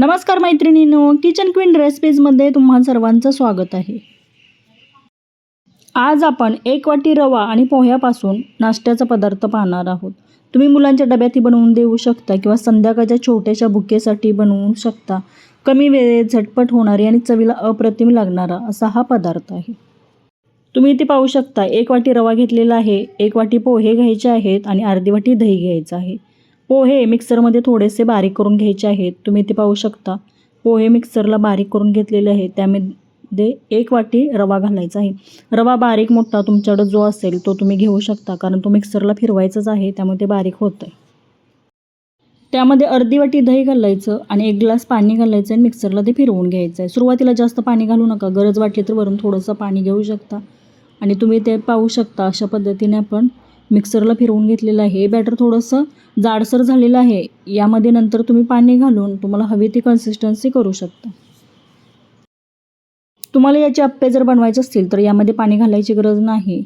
नमस्कार मैत्रिणींनो kitchen queen रेसिपीजमध्ये तुम्हा सर्वांचं स्वागत आहे. आज आपण एक वाटी रवा आणि पोह्यापासून नाश्त्याचा पदार्थ पाहणार आहोत. तुम्ही मुलांच्या डब्यातही बनवून देऊ शकता किंवा संध्याकाळच्या छोट्याशा बुकेसाठी बनवू शकता. कमी वेळेत झटपट होणारी आणि चवीला अप्रतिम लागणारा असा हा पदार्थ आहे. तुम्ही इथे पाहू शकता एक वाटी रवा घेतलेला आहे एक वाटी पोहे घ्यायचे आहेत आणि अर्धी वाटी दही घ्यायचं आहे. पोहे मिक्सरमध्ये थोडेसे बारीक करून घ्यायचे आहेत. तुम्ही ते पाहू शकता. पोहे मिक्सरला बारीक करून घेतलेले आहे त्यामध्ये एक वाटी रवा घालायचा आहे. रवा बारीक मोठा तुमच्याकडं जो असेल तो तुम्ही घेऊ शकता कारण तो मिक्सरला फिरवायचाच आहे त्यामुळे ते बारीक होतं आहे त्यामध्ये अर्धी वाटी दही घालायचं आणि एक ग्लास पाणी घालायचं आणि मिक्सरला ते फिरवून घ्यायचं आहे. सुरुवातीला जास्त पाणी घालू नका. गरज वाटली तर वरून थोडंसं पाणी घेऊ शकता. आणि तुम्ही ते पाहू शकता अशा पद्धतीने आपण मिक्सरला फिरवून घेतलेलं आहे. हे बॅटर थोडंसं जाडसर झालेलं आहे. यामध्ये नंतर तुम्ही पाणी घालून तुम्हाला हवी ती कन्सिस्टन्सी करू शकता. तुम्हाला याचे अप्पे जर बनवायचे असतील तर यामध्ये पाणी घालायची गरज नाही.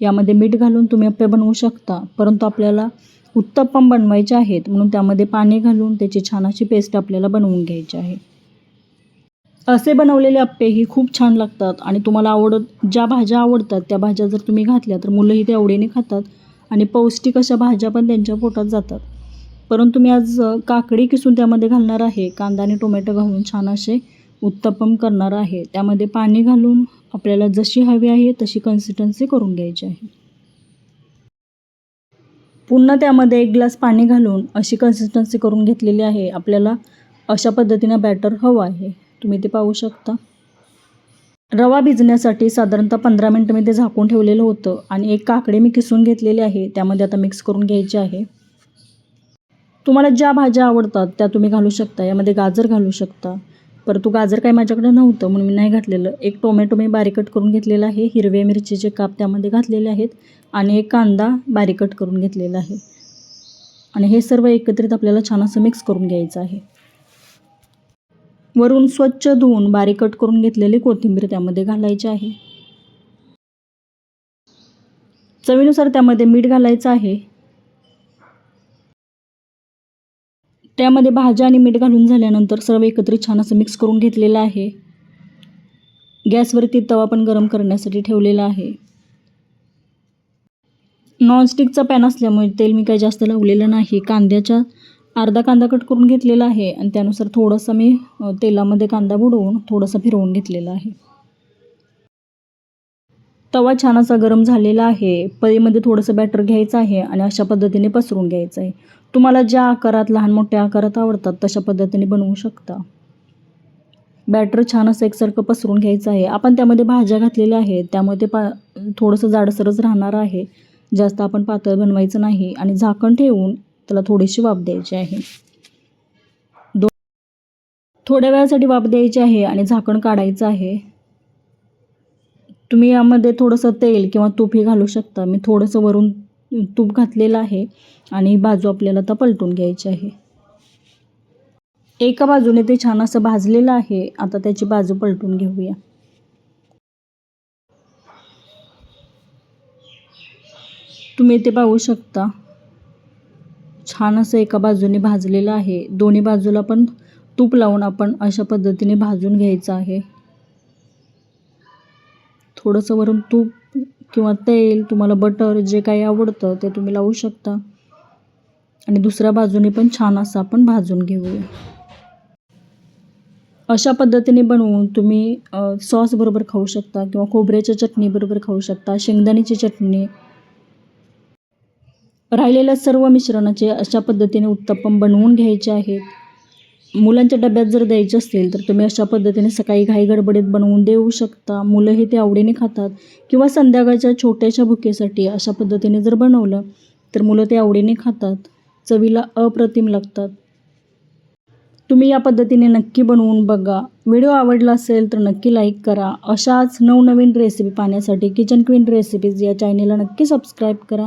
यामध्ये मीठ घालून तुम्ही अप्पे बनवू शकता परंतु आपल्याला उत्तप्पम बनवायचे आहेत म्हणून त्यामध्ये पाणी घालून त्याची छान अशी पेस्ट आपल्याला बनवून घ्यायची आहे. असे बनवलेले अप्पे ही खूप छान लागतात आणि तुम्हाला आवडत ज्या भाज्या आवडतात त्या भाज्या जर तुम्ही घातल्या तर मुलंही ते आवडीने खातात. आणि पौष्टिक अशा भाज्या पण त्यांच्या पोटात जातात. परंतु मी आज काकडी किसून त्यामध्ये घालणार आहे. कांदा आणि टोमॅटो घालून छान असे उत्तपम करणार आहे. त्यामध्ये पाणी घालून आपल्याला जशी हवी आहे तशी कन्सिस्टन्सी करून घ्यायची आहे. पुन्हा त्यामध्ये एक ग्लास पाणी घालून अशी कन्सिस्टन्सी करून घेतलेली आहे. आपल्याला अशा पद्धतीनं बॅटर हवं आहे. तुम्ही ते पाहू शकता. रवा भिजण्यासाठी साधारणतः पंधरा मिनटं मी ते झाकून ठेवलेलं होतं आणि एक काकडी मी किसून घेतलेली आहे त्यामध्ये आता मिक्स करून घ्यायची आहे. तुम्हाला ज्या भाज्या आवडतात त्या तुम्ही घालू शकता यामध्ये गाजर घालू शकता. परंतु गाजर काही माझ्याकडे नव्हतं म्हणून मी नाही घातलेलं. एक टोमॅटो मी बारीकट करून घेतलेला आहे हिरव्या मिरचीचे काप त्यामध्ये घातलेले आहेत आणि एक कांदा बारीकट करून घेतलेला आहे. आणि हे सर्व एकत्रित आपल्याला छान असं मिक्स करून घ्यायचं आहे. वरून स्वच्छ धुवून बारीक कट करून घेतलेली कोथिंबीर त्यामध्ये घालायची आहे. चवीनुसार त्यामध्ये मीठ घालायचं आहे. त्यामध्ये भाज्या आणि मीठ घालून झाल्यानंतर सर्व एकत्रित छान असं मिक्स करून घेतलेलं आहे. गॅसवरती तवा पण गरम करण्यासाठी ठेवलेला आहे. नॉनस्टिकचा पॅन असल्यामुळे तेल मी काही जास्त लावलेलं नाही. कांद्याच्या अर्धा कांदा कट करून घेतलेला आहे आणि त्यानुसार थोडंसं मी तेलामध्ये कांदा बुडवून थोडंसं फिरवून घेतलेलं आहे. तवा छान असा गरम झालेला आहे. पळीमध्ये थोडंसं बॅटर घ्यायचं आहे आणि अशा पद्धतीने पसरून घ्यायचं आहे. तुम्हाला ज्या आकारात लहान मोठ्या आकारात आवडतात तशा पद्धतीने बनवू शकता. बॅटर छान असं एकसारखं पसरून घ्यायचं आहे. आपण त्यामध्ये भाज्या घातलेल्या आहेत त्यामुळे ते पा थोडंसं जाडसरच राहणार आहे. जास्त आपण पातळ बनवायचं नाही आणि झाकण ठेवून त्याला थोडीशी वाफ द्यायची आहे. दो थोड्या वेळासाठी वाफ द्यायची आहे आणि झाकण काढायचं आहे. तुम्ही यामध्ये थोडंसं तेल किंवा तूपही घालू शकता. मी थोडंसं वरून तूप घातलेलं आहे आणि बाजू आपल्याला आता पलटून घ्यायची आहे. एका बाजूने ते छान असं भाजलेलं आहे. आता त्याची बाजू पलटून घेऊया. तुम्ही ते पाहू शकता. छान असं एका बाजूने भाजलेलं आहे. दोन्ही बाजूला पण तूप लावून आपण अशा पद्धतीने भाजून घ्यायचं आहे. थोडंसं वरून तूप किंवा तेल तुम्हाला बटर जे काही आवडतं ते तुम्ही लावू शकता. आणि दुसऱ्या बाजूने पण छान असं आपण भाजून घेऊया. अशा पद्धतीने बनवून तुम्ही सॉसबरोबर खाऊ शकता किंवा खोबऱ्याच्या चटणीबरोबर खाऊ शकता शेंगदाण्याची चटणी राहिलेल्या सर्व मिश्रणाचे अशा पद्धतीने उत्तप्पम बनवून घ्यायचे आहेत. मुलांच्या डब्यात जर द्यायचे असतील तर तुम्ही अशा पद्धतीने सकाळी घाई गडबडीत बनवून देऊ शकता. मुलंही ते आवडीने खातात किंवा संध्याकाळच्या छोट्याशा भुकेसाठी अशा पद्धतीने जर बनवलं तर मुलं ते आवडीने खातात. चवीला अप्रतिम लागतात. तुम्ही या पद्धतीने नक्की बनवून बघा. व्हिडिओ आवडला असेल तर नक्की लाईक करा. अशाच नवनवीन रेसिपी पाहण्यासाठी किचन क्वीन रेसिपीज या चॅनेलला नक्की सबस्क्राईब करा.